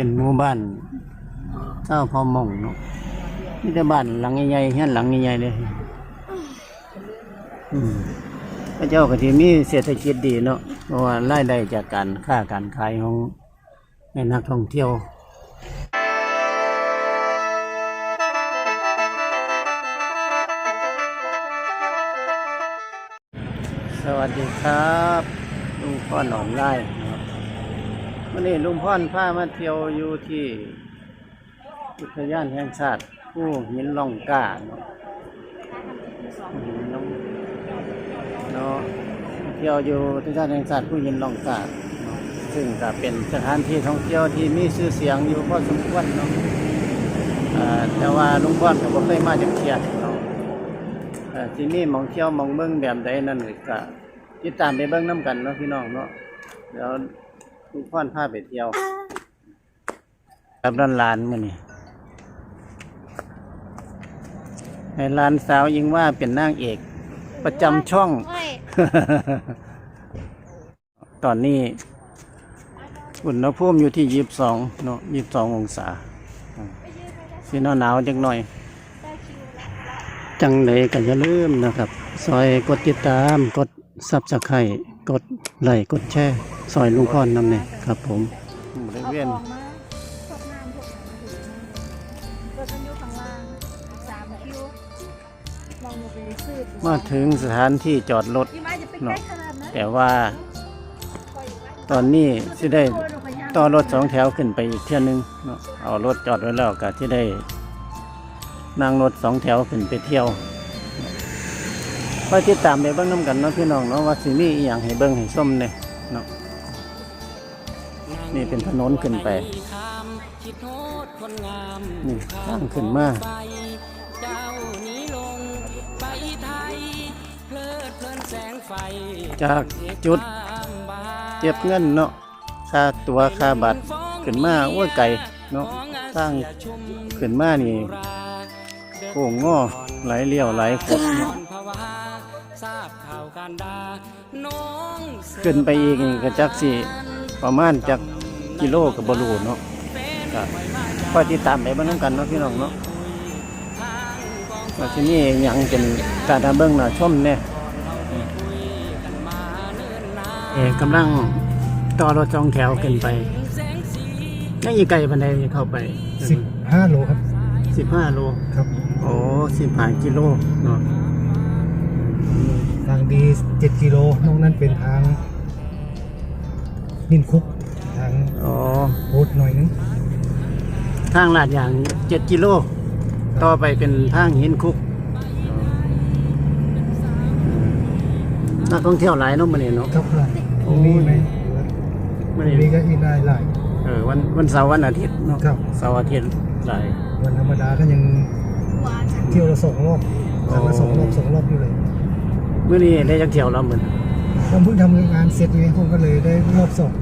เป็นหมู่บ้านเจ้าพอมองเนาะมีแต่บ้านหลังใหญ่ๆเฮียนหลังใหญ่ๆเลยอืมพระเจ้าก็ที่มีเศรษฐกิจดีเนาะเพราะว่ารายได้จากการค้าการขายของในนักท่องเที่ยวสวัสดีครับลุงพ่อหนอนไลน์นะครับ วันนี้ลุงพ่อนพามาเที่ยวอยู่ที่อุทยานแห่งชาติผู้หินล่องกาเนาะหินล่องเนาะเที่ยวอยู่อุทยานแห่งชาติผู้หินล่องกาซึ่งก็เป็นสถานที่ท่องเที่ยวที่มีชื่อเสียงอยู่พอสมควรเนาะแต่ว่าลุงพ่อนก็บ่เคยมาจากเที่ยวเนาะที่นี่มองเที่ยวมองเบิ่งแบบใดนั่นก็ติดตามไปเบิ่งน้ำกันเนาะพี่น้องเนาะเดี๋ยว ทุกคนพาไปเที่ยวกับร้านลานมื้อนี้ให้หลานสาวยิงว่าเป็นนางเอก ประจำช่องโอ้ยตอนนี้ อุณหภูมิอยู่ที่ยี่สิบสองเนาะยี่สิบสององศาอืมสีหนาวหนาวๆจักหน่อย จังเลยกันอย่าลืมนะครับ ซอยกดติดตามกดซับสไครต์ กดไลค์กดแชร์ซอยลุงพรนำเนี่ยครับผมบริเวณอาของมาพวกน้ำพวกน้ำมาถึงรถมันอยู่ข้างล่างสามคิวลองมาไปซื้อมาถึงสถานที่จอดรถ ที่มาจะไปใกล้ขนาดนั้นแต่ว่าตอนนี้สิได้ต่อรถสองแถวขึ้นไปอีกเที่ยนึงเนาะเอารถจอดไว้แล้วก็ที่ได้นั่งรถสองแถวขึ้นไปเที่ยว ไปติดตามไปเบิ้งน้ำกันเนาะพี่น้องเนาะว่าสิมีอหย่างให้เบิ้งให้ส้มเนี่ยเนาะนี่เป็นถนนขึ้นไป นี่ทางขึ้นมาจากจุดเก็บเงินเนาะค่าตัวค่าบัตรขึ้นมาโอ้ยไก่เนาะสร้างขึ้นมานี่โค้งงอไหลเลี้ยวไหลขบเนาะ ทราบข่าวการดาน้องขึ้นไปอีกนี่ก็จักสิประมาณจักกิโลกับบรูเนาะก็คอยติดตามไปบ้างกันเนาะพี่น้องเนาะว่าที่นี่หยังเป็นการทำเบิ้งหน่ะชมเนี่ยเอกกำลังต่อรถจองแถวขึ้นไปยังอีกไกลบันไดจะเข้าไปสิบห้าโลครับสิบห้าโลครับ โอ้สิบห้ากิโลเนาะ ทางดีเจ็ดกิโลนอกนั้นเป็นทางนินคุกทางอ๋อโหดหน่อยนึงทางลาดอย่างเจ็ดกิโล ต่อไปเป็นทางหินคุก นักท่องเที่ยวหลายเนาะมันนี่เนาะครับหลายตรงนี้ไหมมันตรงนี่นี้ก็อีกได้หลายเออวันวันเสาร์วันอาทิตย์เนาะครับเสาร์อาทิตย์หลายวันธรรมดาก็ยังเที่ยวละสองรอบครั้งละสองรอบสองรอบอยู่เลยเมื่อนี้ได้จักเที่ยวแล้วเหมือนผมเพิ่งทำงานเสร็จไงผมก็เลยได้รอบสอง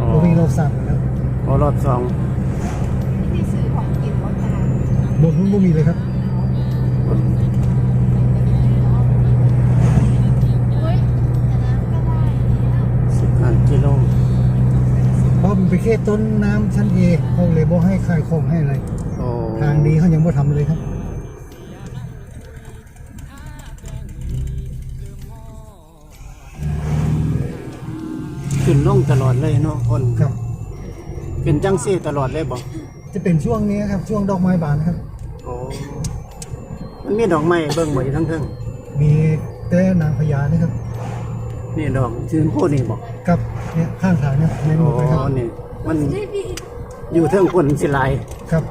อ๋อผมมีรอบสามแล้วพอรอบสองที่ซื้อของกินรถตลาดบนนู้นก็มีเลยครับเฮ้ยแต่น้ำก็ได้สิบห้ากิโลเพราะมันเป็นแค่ต้นน้ำชั้นเอเขาเลยบ่ให้ขายของให้อะไรโอ้ทางดีเขายังบ่ทำเลยครับ ขึ้นลงตลอดเลยเนาะคนครับ เป็นจังซี่ตลอดเลยบอกจะเป็นช่วงนี้ครับ ช่วงดอกไม้บานครับ โอ้มันมีดอกไม้เบิ่งบ่อยู่ทั้งเทิงมีแต่นางพญานี่ครับ นี่ดอกชื่นพูดนี่บอกกับเนี่ยข้างทางเนี่ยในหโอ้มู่ไปครับนี่ มันอยู่เทิงคนสิหลายครับ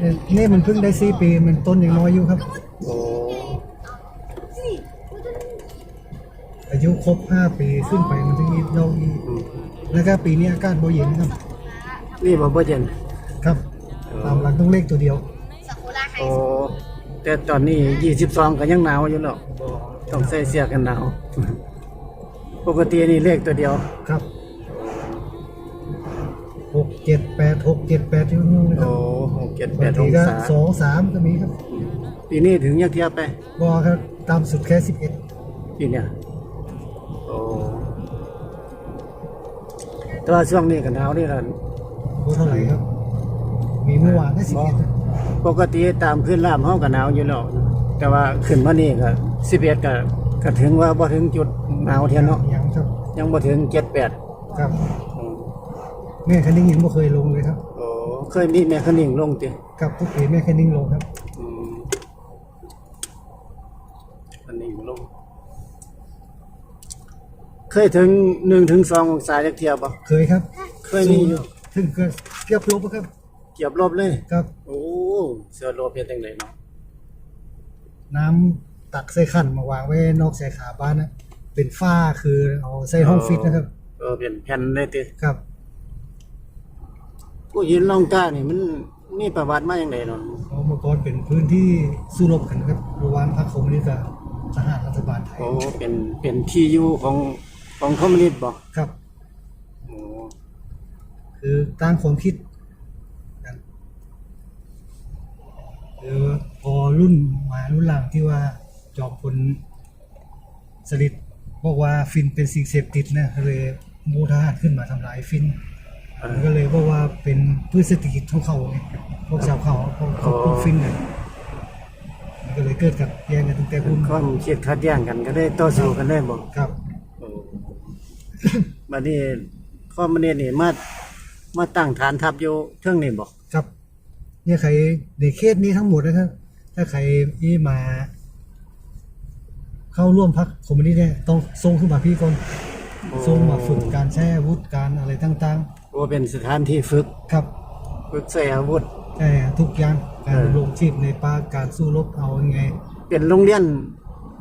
เนี่ยนี่มันเพิ่งได้สี่ปีมันต้นยังน้อยอยู่ครับ ยุครบห้าปีขึ้นไปมันถึงอีกดอกอีกอืมแล้วก็ปีนี้อากาศบ่เย็นครับ นี่บ่บ่เย็นครับ ตามหลักต้องเลขตัวเดียวสักุระไฮโอ้แต่ตอนนี้22ก็ยังหนาวอยู่เนาะต้องใส่เสื้อกันหนาว ปกตินี่เลขตัวเดียว ครับหกเจ็ดแปดหกเจ็ดแปดที่นู่นนะครัโอ้บหกเจ็ดแปบาดงอทีงก็ศาสองสามก็มีครับปีนี้ถึงยักเทียบไป บอครับตามสุดแค่สิบเอ็ดปีเนี้ยโอ้ แต่ว่าช่วงนี้ก็หนาวนี่ล่ะบ่เท่าไหร่ครับ มีเมื่อวานได้สิบเอ็ดปกติตามพื้นราบห้องก็หนาวอยู่แล้วแต่ว่าขึ้นมานี่ก็11ก็ก็ถึงว่าบ่ถึงจุดหนาวเทียนเนาะยังครับยังบ่ถึง78ครับแม่คันนิ่งยังไม่เคยลงเลยครับโอ้เคยมีแม่คนิ่งลงติกับทุกปีแม่คันนิ่งลงครับ อืมคนิ่งลง เคยถึง1ถึง2องศาจักเที่ยบ่เคยครับเคยมีอยู่ ถึงก็เกือบลบครับ เกียบลบเลย ครับ โอ้เสือโลบเป็นจังไดเนาะน้ำตักใส่ขันมาวางไว้นอกชายคาบ้านนะเป็นฝ้าคือเอาใส่ห้องฟิตนะครับ เออเป็นแผ่นเลยติครับ ผู้หินล่องกล้านี่มันมีประวัติมาจังไดเนาะเอาเมื่อก่อนเป็นพื้นที่สู้รบกันครับระหว่างพรรคคอมมิวนิสต์กับทหารรัฐบาลไทย โอ้เป็นเป็นที่อยู่ของ ของคอมมิวนิสต์บ่ครับ โอ้คือตั้งความคิดกันคือพอรุ่นมารุ่นหลังที่ว่าจอมพลสฤษดิ์บอกว่าฟินเป็นสิ่งเสพติดนะก็เลยมูทหารขึ้นมาทำลายฟินเอมันอก็เลยบอกว่าเป็นพืชเศรษฐกิจของเขาไงพวกชาวเขาพวกเขาพวกฟินเนี่ยมันก็เลยเกิดกับแย่งกันตั้งแต่เป็รุ่นนความคิดขัดแย้งกันก็ได้ต่อสู้กันได้บ่ครับโอ้ บัดนี้คอมมิวนิสต์นี่มามาตั้งฐานทัพอยู่เทิงนี่บ่ครับ เนี่ยใครในเคสนี้ทั้งหมดนะครับ ถ้าใครที่มา เข้าร่วมพรรคคอมมิวนิสต์เนี่ยต้องส่งขึ้นมาพี่ก่อนส่งมาฝึกการใช้อาวุธการอะไรต่างโอ้เป็นสถานที่ฝึกๆ ครับ ฝึกใช้อาวุธ ใช่ทุกอย่างการเออดำรงชีพในป่าการสู้รบเอายังไง เป็นโรงเรียน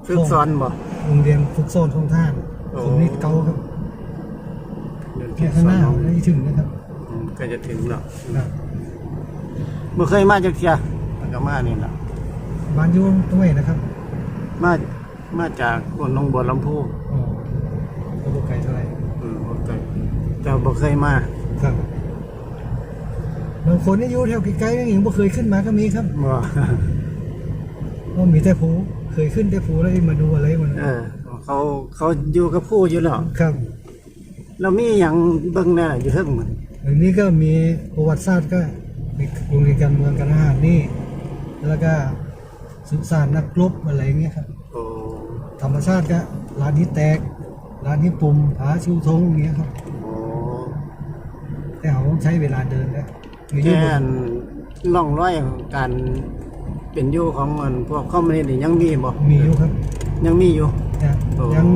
ฝึกสอนบ่ โรงเรียนฝึกซ้อนของท่านโอ้คอมมิวนิสต์เก่าครับเรียนฝึ แค่กข้างสหอนน้าน้องไม่ถึงนะครับอืมก็จะถึงแล้วครับบ่เคยมาจักเที่ยแล้วก็มานี่ล่ะบ้านอยุ่ตรงไหนนะครับ มามาจากคนหนองบัวลำพูอ๋อก็บ่ไกลเท่าไหร่อืมบ่เคยแต่บ่เคยมาครับบางคนนี่อยู่แถวไกลๆยังบ่เคยขึ้นมาก็มีครับบ่ก็มีแต่ภูเคยขึ้นแต่ภูแล้วมาดูอะไรมันเออเขาเขาอยู่กับผู้อยู่แล้วครับ แล้วมีหยังเบิ่งแน่ล่ะอยู่เทิงมันอันนี้ก็มีประวัติศาสตร์ก็มีโรงเรียนการเมืองการทหารนี่ แล้วก็สุสานนักรบอะไรอย่างเงี้ยครับโอ้ธรรมชาติก็ร้านที่แตก ร้านที่ปุ่มผาชิวทงอย่างเงี้ยครับ โอ้แต่เขาต้องใช้เวลาเดินนะมีอยู่แค่บนร่องรอยของการเป็นอยู่ของอันพวกคอมมิวนิสต์นี่ยังมีบ่มีอยู่ครับ ยังมีอยู่ นะโอ้ ยัง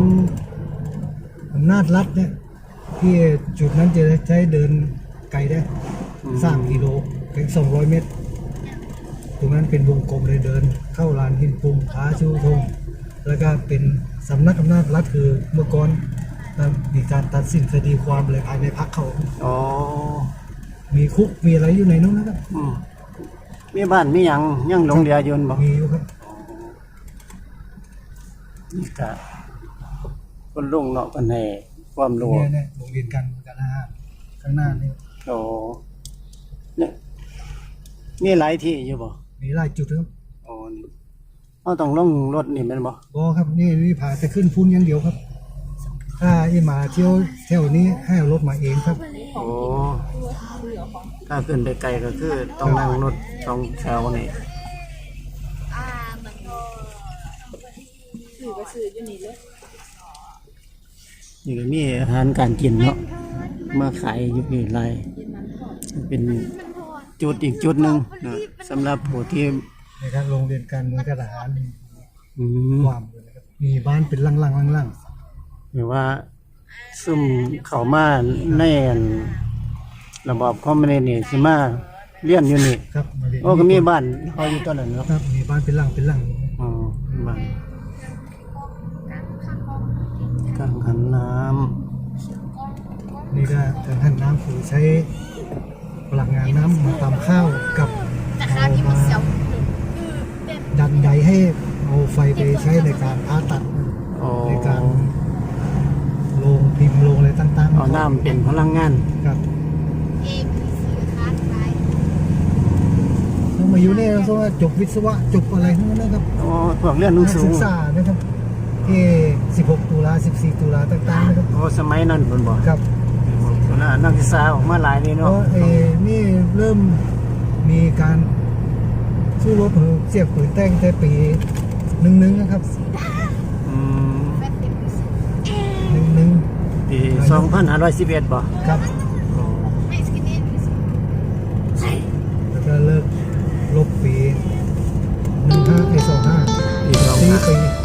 อำนาจรัฐเนี่ย ที่จุดนั้นจะใช้เดินไกลได้สามกิโลถึงสองร้อยเมตร ตรงนั้นเป็นวงกลมเลยเดิน เข้าลานหินปุ่มผาชูธงแล้วก็เป็นสำนักอำนาจรัฐคือเมื่อก่อนมีการตัดสินคดีความอะไรภายในพักเขาอ๋อมีคุกมีอะไรอยู่ในนู้นนะครับอืมมีบ้านมีหยังยังหลงเหลืออยู่บ่มีอยู่ครับนี่ก็คนลุงเนาะเพิ่นให้ ความรู้เนี่ยเนี่ยโรงเรียนการเมืองการทหารข้างหน้านี่โอ้เนี่ยมีหลายที่อยู่บ่มีหลายจุดครับโอ้นี่เราต้องลงรถนี่แม่นบ่บอครับนี่นี่ผ่าแต่ขึ้นพุ่นอย่างเดียวครับ ถ้าไอ้มาเที่ยวแถวนี้ให้เอารถมาเองครับโอ้ถ้าขึ้นไปไกลก็คือต้องนั่งรถสองแถวนี่สื่อก็สื่ออยู่นี่เลย นี่ก็มีอาหารการกินเนาะมาขายอยู่นี่หลายกินมันทอดเป็นจุดอีกจุดหนึ่งนะสำหรับผู้ที่ในการโรงเรียนการเมืองการทหารนี่อืมความเลยนะครับมีบ้านเป็นลังๆลังๆหรือว่าซุ่มเข้ามาในอันระบอบคอมมิวนิสต์นี่สิมาเรียนอยู่นี่ครับมาเรียนโอ้ก็มีบ้านเขาอยู่ตอนนั้นเนาะครับมีบ้านเป็นหลังเป็นหลังอ๋อบ้านกังหันน้ นี่ก็กังหันน้ำคือใช้พลังงานน้ำมาตำข้าวกับเอามาดันใดให้เอาไฟไปใช้ในการผ่าตัดำโอ้ในการลงพิมพ์ลงอะไรต่างๆเอาน้ำเป็นพลังงานครับต้องมาอยู่นี่เราต้องว่าจบวิศวะจบอะไรทั้งนั้นนะครับโอ้พวกเรียนหนังสือศึกษานะครับที่16 ตุลา14 ตุลาต่างๆนะครับโอ้สมัยนั้นเพิ่นบอกครับ โน่ะนักศึกษาออกมาหลายนี่เพเนาะราะเอนี่เริ่มมีการสู้รบของเสียบปืนแต่งแต่ปีหนึ่งหนึ่งนะครับอืมหนึ่งหนึ่งปี2511บ่ครับแล้วก็เลิกลบปีหนึ่งห้าไอสองห้าปีสี่ปีนั่ง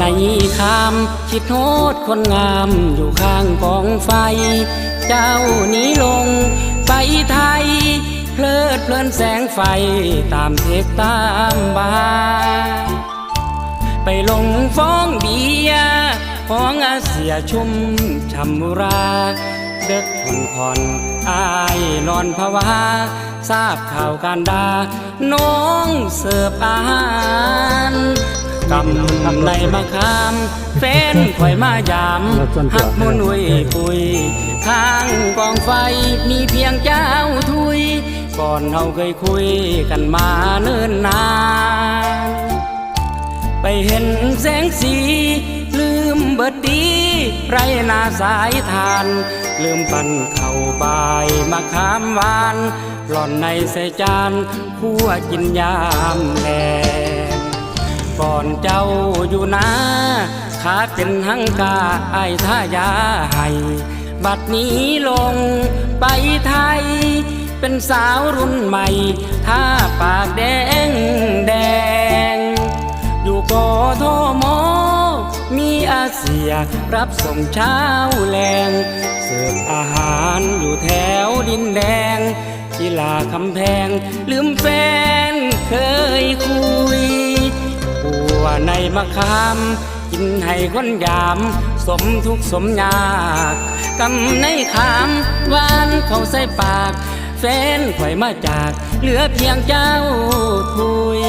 ในคามคิดโทษคนงามอยู่ข้างกองไฟ เจ้านี้ลงไปไทย เพลิดเพลินแสงไฟตามเทกตามบาไปลงฟ้องเบียร์ฟ้องอาเสียชุ่มชำราเด็กผ่อนผ่อนอายนอนภาวาทราบข่าวการดา น้องเสิร์ฟอาหาร กำในมะขามแฟนข่อยมายามหักมุนอุยปุยข้างกองไฟมีเพียงเจ้าทุย ก่อนเราเคยคุยกันมาเนิ่นนาน ไปเห็นแสงสี ลืมเบิดดี ไรนาสายทาน ลืมปันเข่าบายมาขามหวานหล่อนในใส่จานคั่วกินยามแลง ก่อนเจ้าอยู่นาขาเป็นหังกาไอายท่ายาให้ บัดนี้ลงไปไทย เป็นสาวรุ่นใหม่ท่าปากแดงแดง อยู่กอทมมีอาเซียรับส่งเช้าแรงเสิร์ฟอาหารอยู่แถวดินแดงกีฬาคำแพง ลืมแฟนเคยคุย ปัวในมะขามกินให้คนยาม สมทุกสมยากกำในขามหวานเข้าใส่ปากแฟนข่อยมาจาก เหลือเพียงเจ้าทุย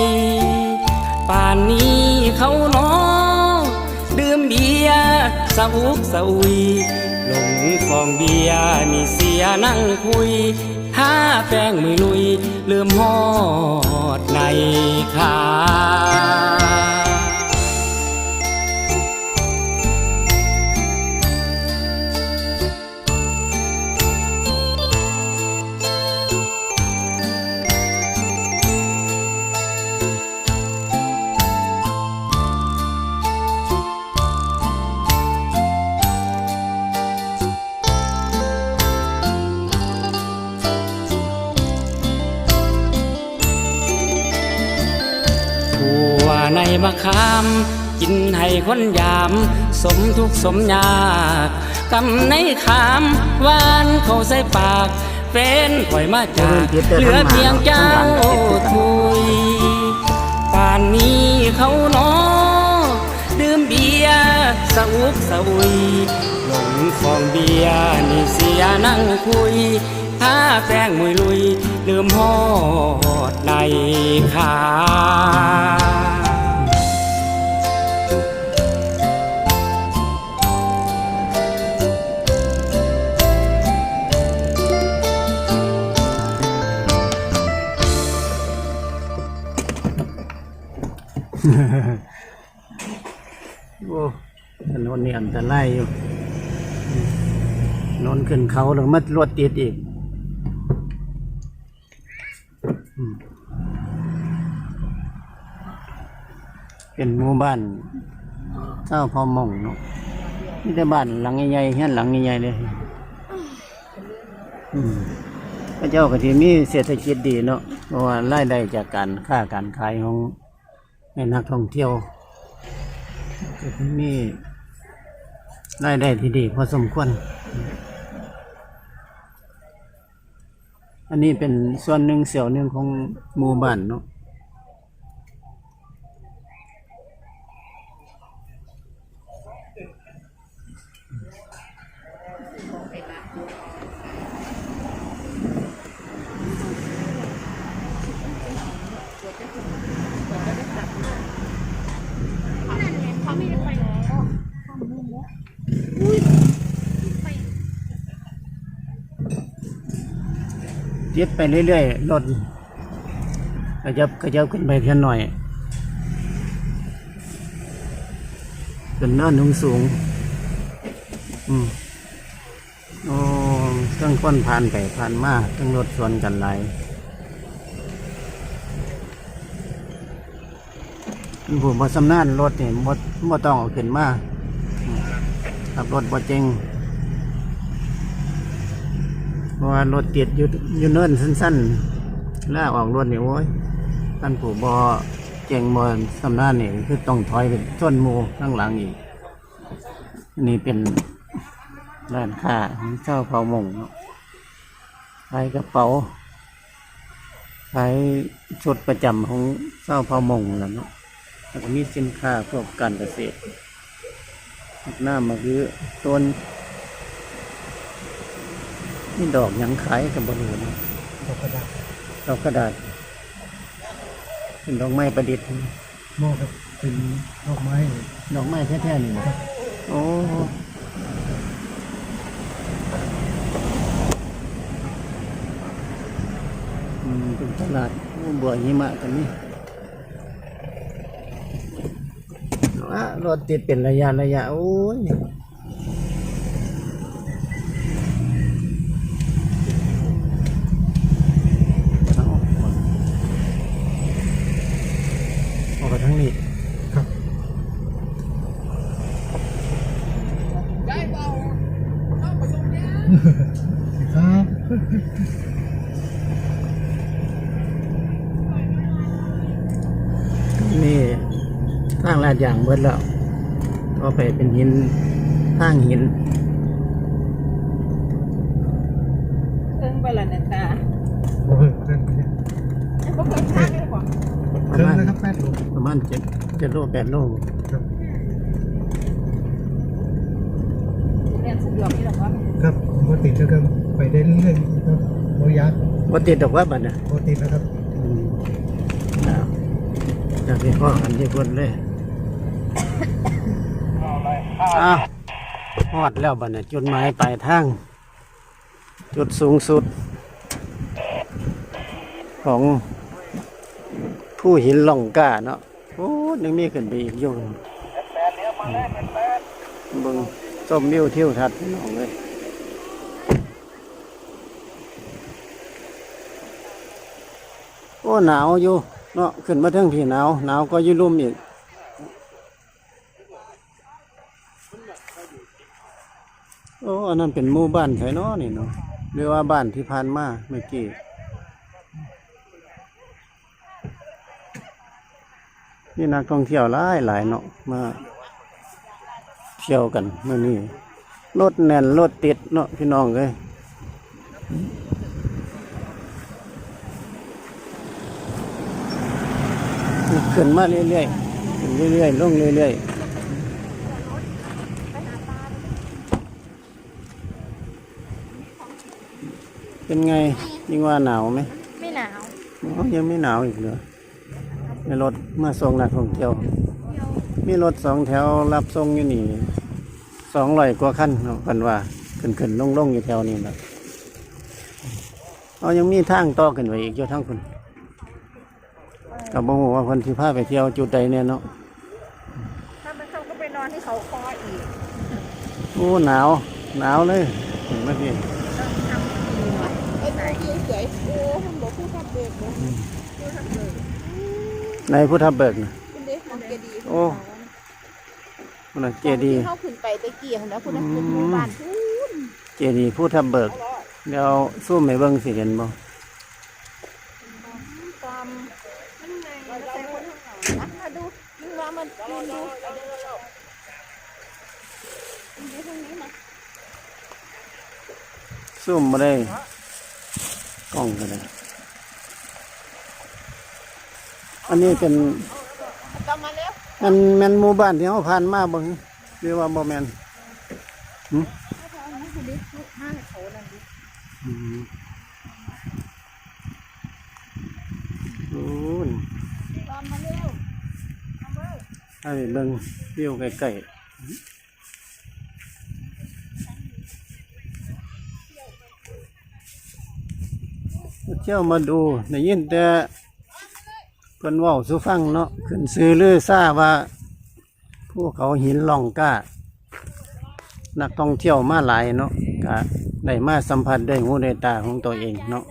ป่านนี้เขาหนอดื่มเบียร์สะอุกสะอุยหลงฟองเบียร์มีเสียนั่งคุย หาแป้งมือลุยลืมหอดในขา ในมะขาม กินให้คนยาม สมทุกข์สมยากกำในขามหวานเขาใส่ปากเฟ้นข่อยมาจากเหลือเพียงเจ้าทุยป่านนี้เขาหนอดื่มเบียร์สะอุกสะอุยหลงฟองเบียร์นี่เสียนั่งคุยถ้าแป้งมุยลุยลืมหอดในขา โอ้ถนนนี่อันตรายอยู่นอนขึ้นเขาแล้วมารถติดอีกเป็นหมู่บ้านเจ้าพอมองเนาะนี่แต่บ้านหลังใหญ่ๆเฮียนหลังใหญ่ๆเลยพระเจ้าก็ที่มีเศรษฐกิจดีเนาะเพราะว่ารายได้จากการค้าการขายของ ให้นักท่องเที่ยวก็มีรายได้ที่ดีพอสมควร อันนี้เป็นส่วนหนึ่งเสียวหนึ่งของหมู่บ้านเนาะ ติดไปเรื่อยๆรถกระยับกระยับขึ้นไปแค่หน่อยเป็นเนินสูงสูงอืมโอ้เครื่องค้นผ่านไปผ่านมาเครื่องรถสวนกันหลายผมบ่สำนานรถเนี่ยบ่บ่ต้องเอาขึ้นมาขับรถบ่เจง เพราะว่ารถติดอยู่อยู่เนินสั้นๆแล้วออกรถนี่โอ้ยท่านผู้บอเก่งบอสำนักนี่คือต้องถอยเป็นต้นมูข้างหลังอีกนี่เป็นร้านค้าของเจ้าเผามงขายกระเป๋าขายชุดประจำของเจ้าเผามงแล้วเนาะแล้วก็มีสินค้าพวกการเกษตรหน้ามาคือต้น นี่ดอกหยังขายกับบริเวณดอกกระดาษดอกกระดาษเป็นดอกไม้ประดิษฐ์มอครับเป็นดอกไม้ดอกไม้แท้ๆนี่นะโอ้อืมเป็นตลาดโอ้บัวหิมะกันนี่อะรถติดเป็นระยะระยะโอ้ย เอาออกไปทั้งนี้ ครับครับ นี่ข้างลาดยาง เบิดแล้วก็ไปเป็นหินข้างหินเพิ่งไปละเนี่ยตาโอ้ยเกินไปเนี่ยก็เคยทานเลยกว่าประเกินมาณแล้วครับแปดโลประมาณเจ็ดเจ็ดโลแปดโลครับเรียนสะดวกนี่หรอวะครับปกติแล้วก็ไปได้เรื่อยๆครับโอยยักษ์ว่าติดดอกว่าบัดน่ะปกตินะครับอืมเอาจากที่ข้อกันที่คนเลย อ้าวฮอดแล้วบัดน่ะจุดหมายปลายทาง จุดสูงสุด ของผู้หินล่องก้าเนาะโอ้ยังมีขึ้นไปอีกยู่เบึงส้มมิวเที่ยวทัดน้องเลยโอ้หนาวอยู่เนาะขึ้นมาเทิงพี่หนาวหนาวก็ยืลุ่มอีก โอ้อันนั้นเป็นหมู่บ้านไสเนาะนี่เนาะหรือว่าบ้านที่ผ่านมาเมื่อกี้นี่นักท่องเที่ยวหลายหลายเนาะมาเที่ยวกันเมื่อนี้รถแน่นรถติดเนาะพี่น้องเลยขึ้นมาเรื่อยๆขึ้นเรื่อยๆลงเรื่อยๆ เป็นไงยิ่งว่าหนาวไหมไม่หนาวอ๋อยังไม่หนาวอีกเหรอในรถเมื่อส่งนักท่องเที่ยว มีรถสองแถวรับส่งอยู่นี่สองร้อยกว่าคันเนาะกันว่าขึ้นขึ้นลงลงอยู่แถวนี้แหละเอายังมีทางต่อขึ้นไปอีกอยู่ทั้งคนกับบ่ฮู้ว่าคนที่พาไปเที่ยวจุดใดเนี่ยเนาะถ้ามันเขาก็ไปนอนที่เขาคออีกโอ้หนาว หนาวเลยเห็นไหมพี่ ต้องทำดีหน่อย ไอ้ตัวที่สวยโอ้ทำบอกผู้ทำเบรกบอกผู้ทำเบรกในพุทธเบิกนะคุณเด็กของเจดีย์โอ้มันนะเจดีย์เข้าขึ้นไปตะเกียงแล้วคุณนักขึ้นหมู่บ้านพูนเจดีย์พุทธเบิกเดี๋ยวสู้ไม่เบิ่งสิเห็นบ่ความมันไงเราใช้คนข้างหลังอะมาดูยิ่งว่ามันยิ่งดูยิ่งดูทางนี้นะซุ่มมาได้ กล้องกันเลยอันนี้เป็นกลับมาแล้วมันแมนหมู่บ้านที่เขาผ่านมาเบ่งหรือว่าบ่แมนหึคุณดิห้าเขานั่นดิอืมโอ้ยตามมาเร็วให้เบิ่งวิวใกล้ๆ เที่ยวมาดูได้ยินแต่เพิ่นว้าสู่ฟังเนาะขึ้นซื้อลือซ่าว่าภูเขาหินล่องก้านักท่องเที่ยวมาหลายเนาะก็ได้มาสัมผัสได้หูด้ตาของตัวเองเนาะ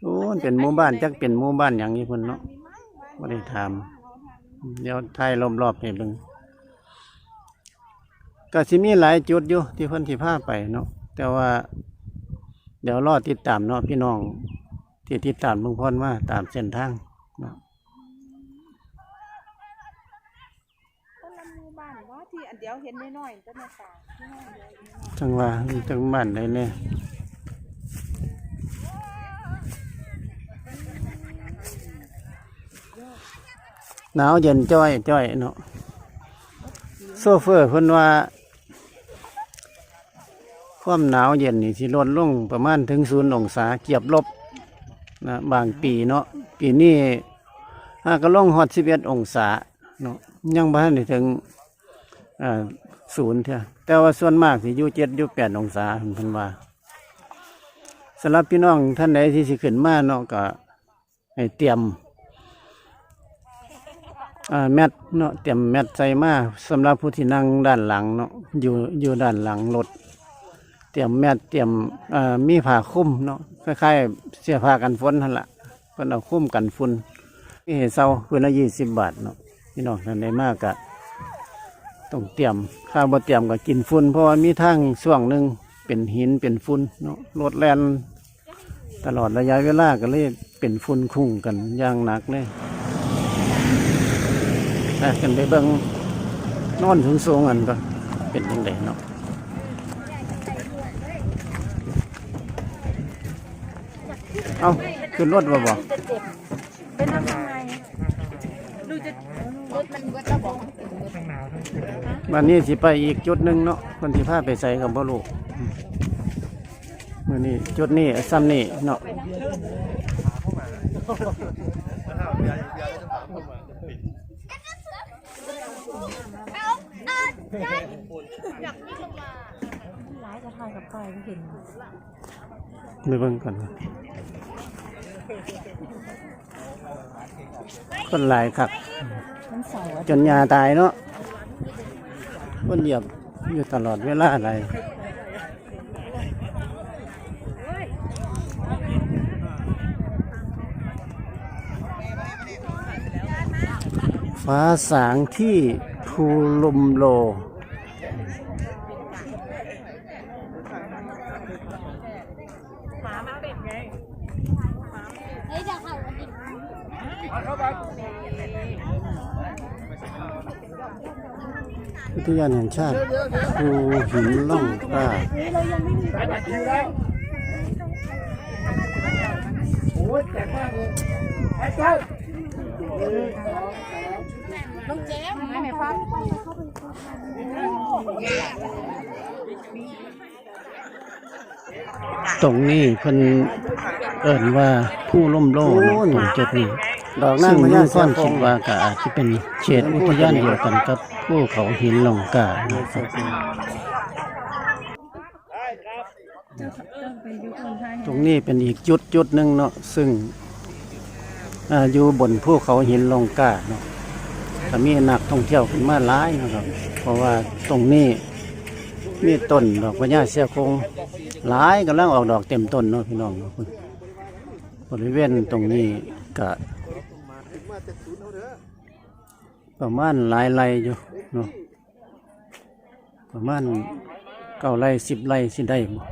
โอ้เป็นหมู่บ้านจักเป็นหมู่บ้านอย่างนี้พุ่นเนาะบ่ได้ถามเดี๋ยวถ่ายรอบๆให้เบิ่งก็สิมีหลายจุดอยู่ที่เพิ่นสิพาไปเนาะแต่ว่า เดี๋ยวรอติดตามเนาะพี่น้อง ที่ติดตามลุงพลมาตามเส้นทางเนาะคนละหมู่บ้านว่าที่อันเดียวเห็นน้อยๆต้นตาที่น้อยเดียวเห็นน้อยจังว่าจังบ้านใดเนี่ยหนาวเย็นจ้อยจ้อยเนาะโซเฟอร์เพิ่นว่า ความหนาวเย็นนี่สิลดลงประมาณถึงศูนย์องศาเกียบลบนะบางปีเนาะปีนี้ถ้าก็ลงฮอตสิบเอ็ดองศาเนาะยังบ้านถึงศูนย์เถอะแต่ว่าส่วนมากสิอยู่เจ็ดอยู่แปดองศาเพิ่นว่าสำหรับพี่น้องท่านใดที่สิขึ้นมาเนาะก็ให้เตรียมแมทเนาะเตรียมแมทใส่มาสำหรับผู้ที่นั่งด้านหลังเนาะอยู่อยู่ด้านหลังรถ เตรียมแมทเตรียมเอ่อมีผ้าคลุมเนาะคล้ายๆเสื้อผ้ากันฝนนั่นละเพิ่นเอาคลุมกันฝุ่นมีให้เซาคืนละยี่สิบบาทเนาะพี่น้องท่านใดมากกะต้องเตรียมข้าวบ่เตรียมก็กินฝุ่นเพราะว่ามีทางช่วงหนึ่งเป็นหินเป็นฝุ่นเนาะรถแล่นตลอดระยะเวลาก็เลยเป็นฝุ่นคุ้งกันอย่างหนักเลยถ้ากันไปเบิ่งนอนถึงสูงอันก็เป็นยังไงเนาะ เอาขึ้นรถบ่บ่เป็นทำไงดูจะรถมันก็จะบอกวันนี้สิไปอีกจุดหนึ่งเนาะคนที่พาไปใส่กับบ่อลูกมื่อนี้จุดนี้ซ้ำนี่เนาะไปเบิ่งก่อน คนหลายครับ จนยาตายเนาะคนเหยียบอยู่ตลอดเวลาอะไรฟ้าสางที่ภูลุมโล อุทยานแห่งชาติภูหินล่องกล้าน้องเจ๊ไม่ไม่ฟังตรงนี้เพิ่น เอิ่นว่าผู้ล่มโลเนาะตรงจุดนี้ดอกนั่งซึ่งพลุญางเสืก้ออนโคคิงดว่าก็อาจจะเป็นเขตอุทยานเดียวกันกับภูเขาหินล่องกล้านะครับตรงนี้เป็นอีกจุดจุดหนึ่งเนาะซึ่งอ่าอยู่บนภูเขาหินลงกาเนาะก็มีนักท่องเที่ยวขึ้นมาหลายนะครับ เพราะว่าตรงนี้มีต้นดอกพญาเสียคงหลายกำลังออกดอกเต็มต้นเนาะพี่น้องเนาะ บริเวณตรงนี้ก็ประมาณหลายไร่อยู่เนาะประมาณเก้าไร่สิบไร่สิได้บ่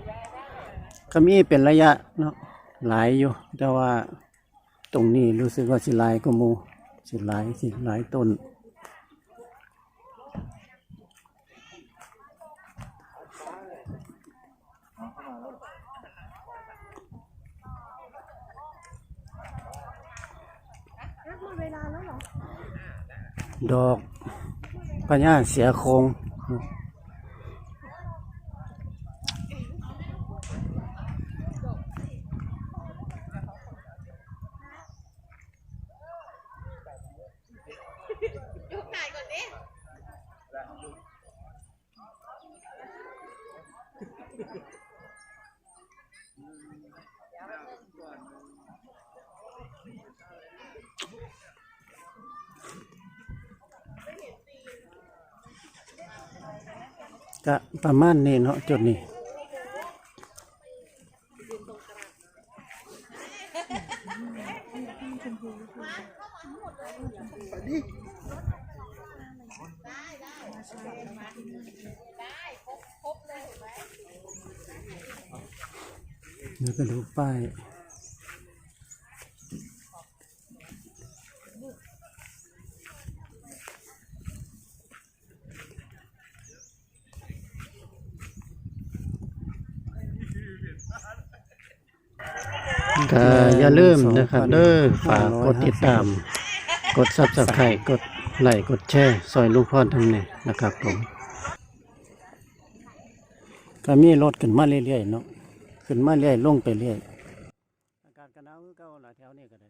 ก็มีเป็นระยะเนาะหลายอยู่ แต่ว่าตรงนี้รู้สึกว่าสิหลายก็มูสิหลายสิหลายต้น เวลาแล้วเหรอ ดอกพญาเสียโคง ประมาณนี้เนาะจุดนี้เดี๋ยวไปดูป้าย ก็ อย่าลืมนะครับเด้อฝากกดติดตาม กดซับสไครต์กดไลค์กดแชร์ซอยลูกพ่อทำเนี่ยนะครับผมก็มีรถขึ้นมาเรื่อยๆเนาะขึ้นมาเรื่อยลงไปเรื่อยอากาศก็หนาวคือเก่าล่ะแถวนี้ก็ได้